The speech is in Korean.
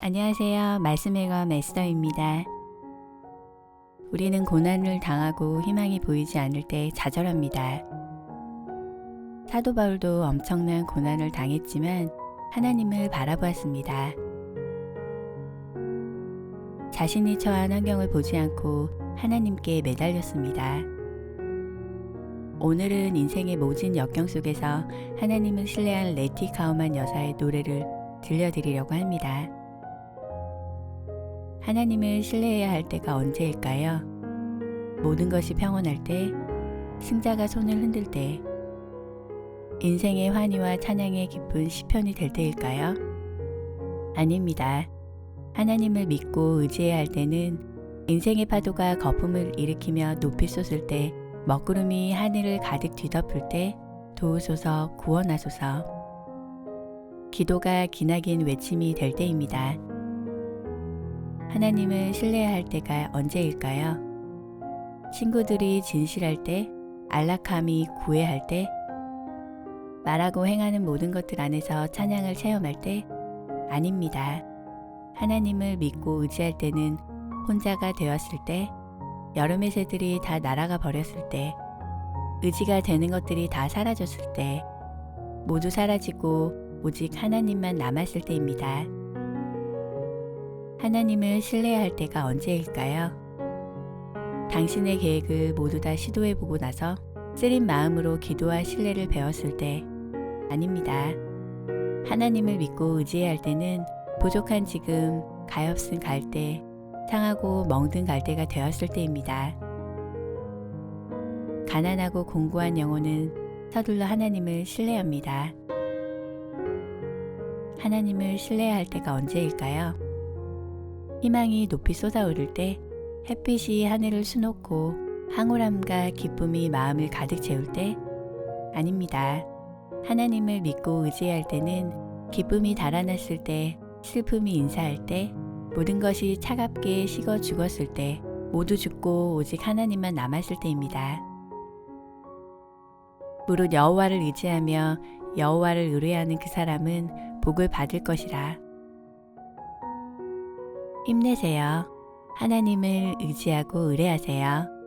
안녕하세요. 말씀의 검 에스더입니다. 우리는 고난을 당하고 희망이 보이지 않을 때 좌절합니다. 사도 바울도 엄청난 고난을 당했지만 하나님을 바라보았습니다. 자신이 처한 환경을 보지 않고 하나님께 매달렸습니다. 오늘은 인생의 모진 역경 속에서 하나님을 신뢰한 레티 카우만 여사의 노래를 들려드리려고 합니다. 하나님을 신뢰해야 할 때가 언제일까요? 모든 것이 평온할 때, 승자가 손을 흔들 때, 인생의 환희와 찬양의 기쁜 시편이 될 때일까요? 아닙니다. 하나님을 믿고 의지해야 할 때는 인생의 파도가 거품을 일으키며 높이 솟을 때, 먹구름이 하늘을 가득 뒤덮을 때, 도우소서 구원하소서. 기도가 기나긴 외침이 될 때입니다. 하나님을 신뢰해야 할 때가 언제일까요? 친구들이 진실할 때, 안락함이 구애할 때, 말하고 행하는 모든 것들 안에서 찬양을 체험할 때, 아닙니다. 하나님을 믿고 의지할 때는 혼자가 되었을 때, 여름의 새들이 다 날아가 버렸을 때, 의지가 되는 것들이 다 사라졌을 때, 모두 사라지고 오직 하나님만 남았을 때입니다. 하나님을 신뢰해야 할 때가 언제일까요? 당신의 계획을 모두 다 시도해보고 나서 쓰린 마음으로 기도와 신뢰를 배웠을 때 아닙니다. 하나님을 믿고 의지해야 할 때는 부족한 지금, 가엾은 갈대, 상하고 멍든 갈대가 되었을 때입니다. 가난하고 공고한 영혼은 서둘러 하나님을 신뢰합니다. 하나님을 신뢰해야 할 때가 언제일까요? 희망이 높이 쏟아오를 때, 햇빛이 하늘을 수놓고 황홀함과 기쁨이 마음을 가득 채울 때, 아닙니다. 하나님을 믿고 의지할 때는 기쁨이 달아났을 때, 슬픔이 인사할 때, 모든 것이 차갑게 식어 죽었을 때, 모두 죽고 오직 하나님만 남았을 때입니다. 무릇 여호와를 의지하며 여호와를 의뢰하는 그 사람은 복을 받을 것이라. 힘내세요. 하나님을 의지하고 의뢰하세요.